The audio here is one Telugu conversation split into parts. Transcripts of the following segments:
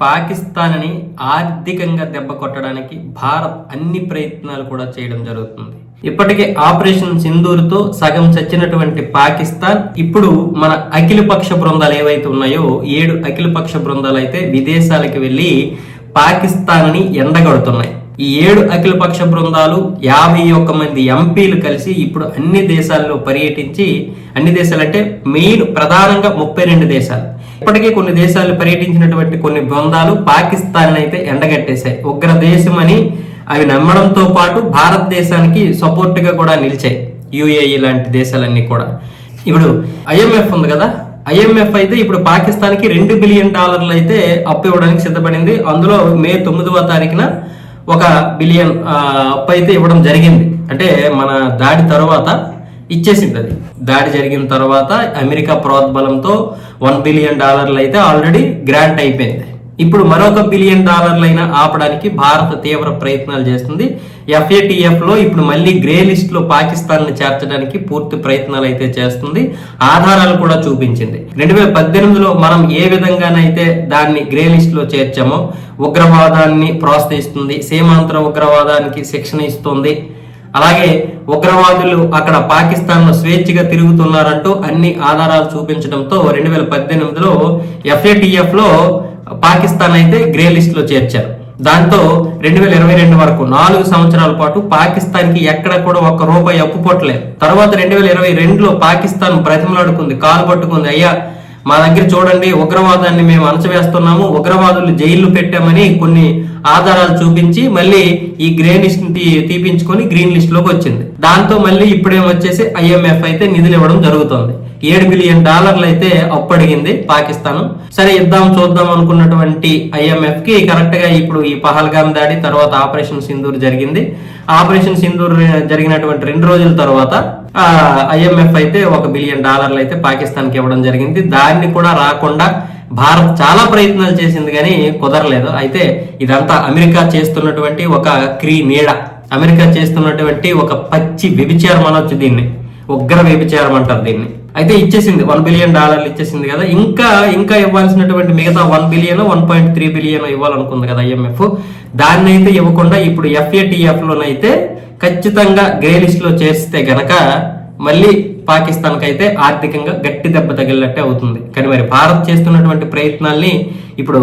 పాకిస్తాన్ని ఆర్థికంగా దెబ్బ కొట్టడానికి భారత్ అన్ని ప్రయత్నాలు కూడా చేయడం జరుగుతుంది. ఇప్పటికే ఆపరేషన్ సింధూర్తో సగం చచ్చినటువంటి పాకిస్తాన్ ఇప్పుడు మన అఖిలపక్ష బృందాలు ఏవైతే ఉన్నాయో ఏడు అఖిలపక్ష బృందాలు అయితే విదేశాలకు వెళ్ళి పాకిస్తాన్ని ఎండగడుతున్నాయి. ఈ ఏడు అఖిలపక్ష బృందాలు యాభై ఒక్క మంది ఎంపీలు కలిసి ఇప్పుడు అన్ని దేశాల్లో పర్యటించి అన్ని దేశాలంటే మెయిన్ ప్రధానంగా ముప్పై రెండు దేశాలు. ఇప్పటికే కొన్ని దేశాలు పర్యటించినటువంటి కొన్ని బృందాలు పాకిస్తాన్ అయితే ఎండగట్టేశాయి. ఉగ్ర దేశం అని అవి నమ్మడంతో పాటు భారతదేశానికి సపోర్ట్గా కూడా నిలిచాయి. యుఏఈ లాంటి దేశాలన్నీ కూడా. ఇప్పుడు ఐఎంఎఫ్ ఉంది కదా ఐఎంఎఫ్ అయితే ఇప్పుడు పాకిస్తాన్కి రెండు బిలియన్ డాలర్లు అయితే అప్పు ఇవ్వడానికి సిద్ధపడింది. అందులో మే తొమ్మిదవ తారీఖున ఒక బిలియన్ అప్పు అయితే ఇవ్వడం జరిగింది. అంటే మన దాడి తర్వాత ఇచ్చేసింది అది. దాడి జరిగిన తర్వాత అమెరికా ప్రోద్బలంతో వన్ బిలియన్ డాలర్లు అయితే ఆల్రెడీ గ్రాంట్ అయిపోయింది. ఇప్పుడు మరొక బిలియన్ డాలర్లైనా ఆపడానికి భారత తీవ్ర ప్రయత్నాలు చేస్తుంది. ఎఫ్ఏటిఎఫ్లో ఇప్పుడు మళ్ళీ గ్రే లిస్ట్లో పాకిస్తాన్ని చేర్చడానికి పూర్తి ప్రయత్నాలు అయితే చేస్తుంది. ఆధారాలు కూడా చూపించింది. రెండు వేల పద్దెనిమిదిలో మనం ఏ విధంగానైతే దాన్ని గ్రే లిస్ట్లో చేర్చామో ఉగ్రవాదాన్ని ప్రోత్సహిస్తుంది సీమాంతర ఉగ్రవాదానికి శిక్షణ ఇస్తుంది అలాగే ఉగ్రవాదులు అక్కడ పాకిస్తాన్లో స్వేచ్ఛగా తిరుగుతున్నారంటూ అన్ని ఆధారాలు చూపించడంతో రెండు వేల పద్దెనిమిదిలో ఎఫ్ఏటిఎఫ్లో పాకిస్తాన్ అయితే గ్రే లిస్ట్లో చేర్చారు. దాంతో రెండు వేల ఇరవై రెండు వరకు నాలుగు సంవత్సరాల పాటు పాకిస్తాన్కి ఎక్కడ కూడా ఒక్క రూపాయి అప్పు పొట్టలేదు. తర్వాత రెండు వేల ఇరవై రెండులో పాకిస్తాన్ బ్రతిమలాడుకుంది కాలు పట్టుకుంది. అయ్యా మా దగ్గర చూడండి ఉగ్రవాదాన్ని మేము అణచివేస్తున్నాము. ఉగ్రవాదులు జైలు పెట్టామని కొన్ని ఆధారాలు చూపించి మళ్ళీ ఈ గ్రే లిస్ట్ తీపించుకొని గ్రీన్ లిస్ట్లోకి వచ్చింది. దాంతో మళ్ళీ ఇప్పుడేం వచ్చేసి ఐఎంఎఫ్ అయితే నిధులు ఇవ్వడం జరుగుతుంది. ఏడు బిలియన్ డాలర్లు అయితే అప్పడిగింది పాకిస్తాన్. సరే ఇద్దాం చూద్దాం అనుకున్నటువంటి ఐఎంఎఫ్కి కరెక్ట్గా ఇప్పుడు ఈ పహల్గామ్ దాడి తర్వాత ఆపరేషన్ సింధూర్ జరిగింది. ఆపరేషన్ సింధూర్ జరిగినటువంటి రెండు రోజుల తర్వాత ఐఎంఎఫ్ అయితే ఒక బిలియన్ డాలర్లు అయితే పాకిస్తాన్కి ఇవ్వడం జరిగింది. దాన్ని కూడా రాకుండా భారత్ చాలా ప్రయత్నాలు చేసింది కానీ కుదరలేదు. అయితే ఇదంతా అమెరికా చేస్తున్నటువంటి ఒక క్రీ నీడ. అమెరికా చేస్తున్నటువంటి ఒక పచ్చి వ్యభిచారం అనొచ్చు దీన్ని. ఉగ్ర వ్యభిచారం అంటారు దీన్ని. అయితే ఇచ్చేసింది వన్ బిలియన్ డాలర్లు ఇచ్చేసింది కదా. ఇంకా ఇంకా ఇవ్వాల్సినటువంటి మిగతా one billion one point three billion ఇవ్వాలనుకుంది కదా ఐఎంఎఫ్ దాన్ని అయితే ఇవ్వకుండా ఇప్పుడు ఎఫ్ఏటిఎఫ్ లోనైతే ఖచ్చితంగా గ్రే లిస్ట్లో చేస్తే గనక మళ్ళీ పాకిస్తాన్ అయితే ఆర్థికంగా గట్టి దెబ్బ తగిలినట్టే అవుతుంది. కానీ మరి భారత్ చేస్తున్నటువంటి ప్రయత్నాల్ని ఇప్పుడు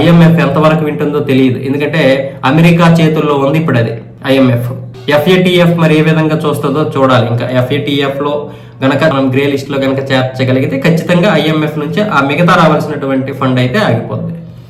ఐఎంఎఫ్ ఎంతవరకు వింటుందో తెలియదు. ఎందుకంటే అమెరికా చేతుల్లో ఉంది ఇప్పుడు అది ఐఎంఎఫ్ ఎఫ్ఏటిఎఫ్ మరి ఏ విధంగా చూస్తుందో చూడాలి. ఇంకా ఎఫ్ఏటిఎఫ్లో గనక మనం గ్రే లిస్ట్లో గనక చేర్చగలిగితే ఖచ్చితంగా ఐఎంఎఫ్ నుంచి ఆ మిగతా రావాల్సినటువంటి ఫండ్ అయితే ఆగిపోతుంది